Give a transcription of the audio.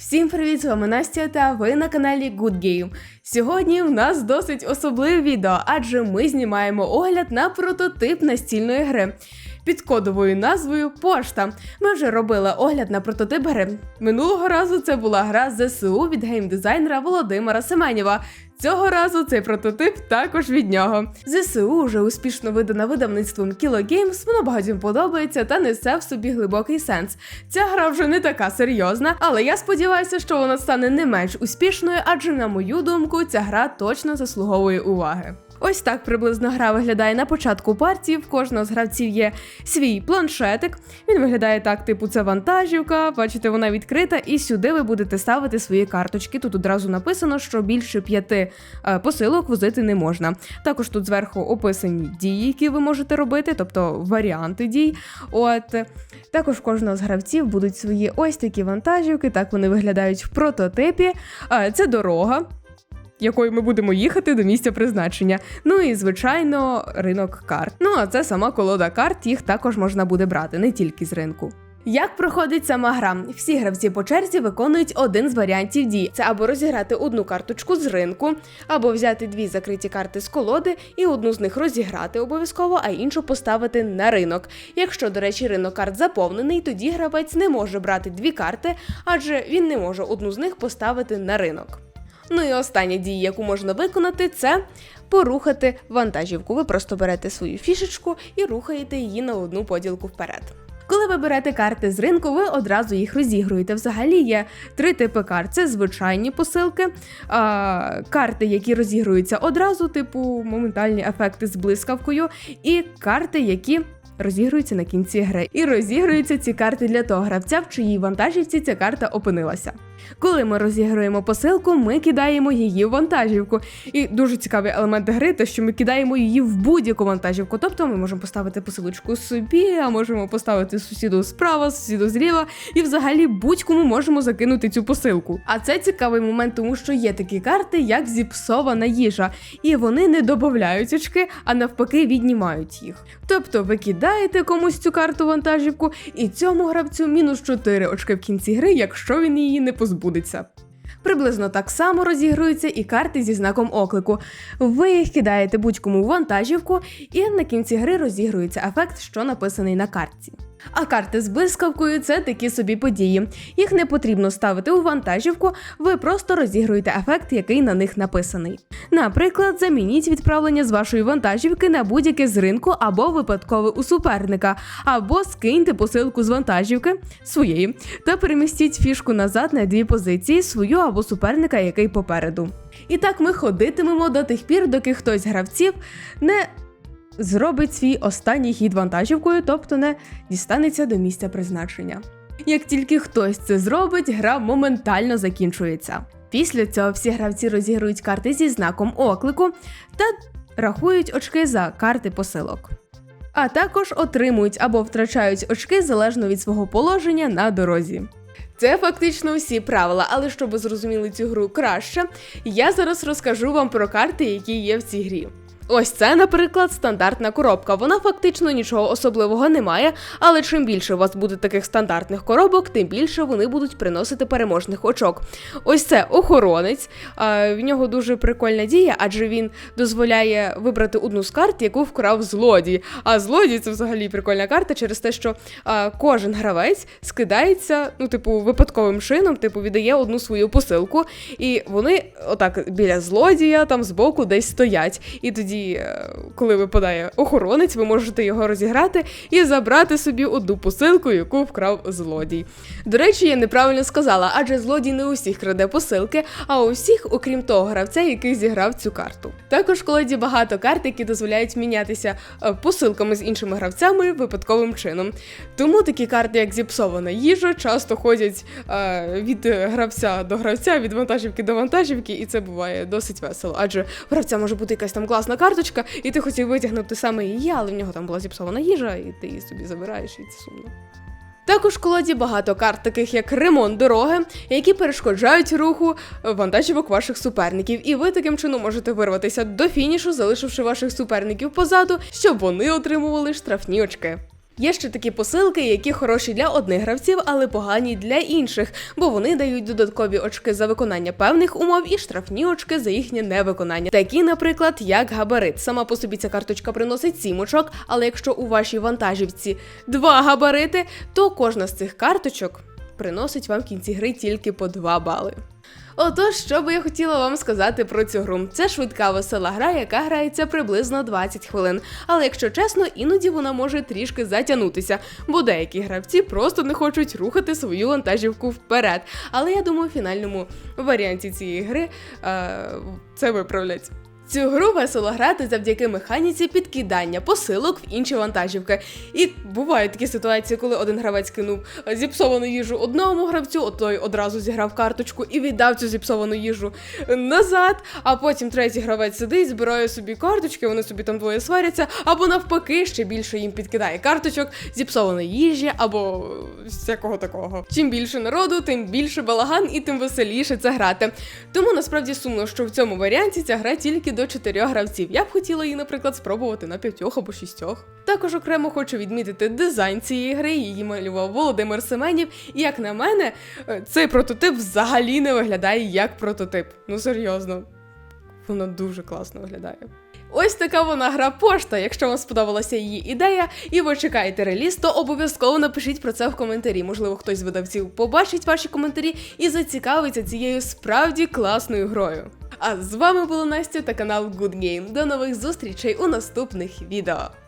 Всім привіт, з вами Настя та ви на каналі Good Game. Сьогодні в нас досить особливе відео, адже ми знімаємо огляд на прототип настільної гри. Під кодовою назвою Пошта. Ми вже робили огляд на прототип гри. Минулого разу це була гра ЗСУ від геймдизайнера Володимира Семенєва. Цього разу цей прототип також від нього. ЗСУ вже успішно видана видавництвом Kilo Games, воно багатьом подобається та несе в собі глибокий сенс. Ця гра вже не така серйозна, але я сподіваюся, що вона стане не менш успішною, адже, на мою думку, ця гра точно заслуговує уваги. Ось так приблизно гра виглядає на початку партії. В кожного з гравців є свій планшетик. Він виглядає так, типу, це вантажівка. Бачите, вона відкрита, і сюди ви будете ставити свої карточки. Тут одразу написано, що більше п'яти е, посилок возити не можна. Також тут зверху описані дії, які ви можете робити, тобто варіанти дій. От також кожного з гравців будуть свої ось такі вантажівки. Так вони виглядають в прототипі. Е, Це дорога якою ми будемо їхати до місця призначення. Ну і звичайно, ринок карт. Ну а це сама колода карт, їх також можна буде брати, не тільки з ринку. Як проходить сама гра? Всі гравці по черзі виконують один з варіантів дій: це або розіграти одну карточку з ринку, або взяти дві закриті карти з колоди і одну з них розіграти обов'язково, а іншу поставити на ринок. Якщо, до речі, ринок карт заповнений, тоді гравець не може брати дві карти, адже він не може одну з них поставити на ринок. Ну і остання дія, яку можна виконати, це порухати вантажівку. Ви просто берете свою фішечку і рухаєте її на одну поділку вперед. Коли ви берете карти з ринку, ви одразу їх розігруєте. Взагалі є три типи карт: це звичайні посилки, а, карти, які розігруються одразу, типу моментальні ефекти з блискавкою, і карти, які розігруються на кінці гри. І розігруються ці карти для того гравця, в чиїй вантажівці ця карта опинилася. Коли ми розігруємо посилку, ми кидаємо її в вантажівку. І дуже цікавий елемент гри, те, що ми кидаємо її в будь-яку вантажівку. Тобто ми можемо поставити посилочку собі, а можемо поставити сусіду справа, сусіду зліва, і взагалі будь-кому можемо закинути цю посилку. А це цікавий момент, тому що є такі карти, як зіпсована їжа, і вони не додають очки, а навпаки віднімають їх. Тобто ви кидаєте комусь цю карту вантажівку, і цьому гравцю мінус 4 очки в кінці гри, якщо він її не позбудеться. Приблизно так само розігруються і карти зі знаком оклику. Ви їх кидаєте будь-кому в вантажівку, і на кінці гри розігрується ефект, що написаний на картці. А карти з блискавкою це такі собі події. Їх не потрібно ставити у вантажівку, ви просто розігруєте ефект, який на них написаний. Наприклад, замініть відправлення з вашої вантажівки на будь-яке з ринку або випадкове у суперника, або скиньте посилку з вантажівки своєї та перемістіть фішку назад на дві позиції свою або суперника, який попереду. І так ми ходитимемо до тих пір, доки хтось з гравців не зробить свій останній хід вантажівкою, тобто не дістанеться до місця призначення. Як тільки хтось це зробить, гра моментально закінчується. Після цього всі гравці розігрують карти зі знаком оклику та рахують очки за карти посилок. А також отримують або втрачають очки залежно від свого положення на дорозі. Це фактично всі правила, але щоб зрозуміли цю гру краще, я зараз розкажу вам про карти, які є в цій грі. Ось це, наприклад, стандартна коробка. Вона фактично нічого особливого не має, але чим більше у вас буде таких стандартних коробок, тим більше вони будуть приносити переможних очок. Ось це охоронець. В нього дуже прикольна дія, адже він дозволяє вибрати одну з карт, яку вкрав злодій. А злодій це взагалі прикольна карта через те, що кожен гравець скидається, ну, типу, випадковим чином, типу, віддає одну свою посилку, і вони отак біля злодія там збоку десь стоять. І тоді е, коли випадає охоронець, ви можете його розіграти і забрати собі одну посилку, яку вкрав злодій. До речі, я неправильно сказала, адже злодій не усіх краде посилки, а у всіх, окрім того гравця, який зіграв цю карту. Також в колоді багато карт, які дозволяють мінятися е, посилками з іншими гравцями випадковим чином. Тому такі карти, як зіпсована їжа, часто ходять е, від гравця до гравця, від вантажівки до вантажівки, і це буває досить весело. Адже гравця може бути якась там класна карточка, і ти хотів витягнути саме її, але в нього там була зіпсована їжа, і ти її собі забираєш, і це сумно. Також в колоді багато карт, таких як ремонт дороги, які перешкоджають руху вантажівок ваших суперників, і ви таким чином можете вирватися до фінішу, залишивши ваших суперників позаду, щоб вони отримували штрафні очки. Є ще такі посилки, які хороші для одних гравців, але погані для інших, бо вони дають додаткові очки за виконання певних умов і штрафні очки за їхнє невиконання. Такі, наприклад, як габарит. Сама по собі ця карточка приносить 7 очок, але якщо у вашій вантажівці два габарити, то кожна з цих карточок приносить вам в кінці гри тільки по 2 бали. Отож, що би я хотіла вам сказати про цю гру? Це швидка весела гра, яка грається приблизно 20 хвилин. Але якщо чесно, іноді вона може трішки затягнутися, бо деякі гравці просто не хочуть рухати свою вантажівку вперед. Але я думаю, в фінальному варіанті цієї гри е, це виправлять. Цю гру весело грати завдяки механіці підкидання посилок в інші вантажівки. І бувають такі ситуації, коли один гравець кинув зіпсовану їжу одному гравцю, от той одразу зіграв карточку і віддав цю зіпсовану їжу назад. А потім третій гравець сидить, збирає собі карточки, вони собі там двоє сваряться, або навпаки, ще більше їм підкидає карточок зіпсованої їжі або всякого такого. Чим більше народу, тим більше балаган і тим веселіше це грати. Тому насправді сумно, що в цьому варіанті ця гра тільки до чотирьох гравців. Я б хотіла її, наприклад, спробувати на п'ятьох або шістьох. Також окремо хочу відмітити дизайн цієї гри. Її малював Володимир Семенів. І як на мене, е, цей прототип взагалі не виглядає як прототип. Ну серйозно, вона дуже класно виглядає. Ось така вона гра пошта. Якщо вам сподобалася її ідея, і ви чекаєте реліз, то обов'язково напишіть про це в коментарі. Можливо, хтось з видавців побачить ваші коментарі і зацікавиться цією справді класною грою. А з вами була Настя та канал Good Game. До нових зустрічей у наступних відео.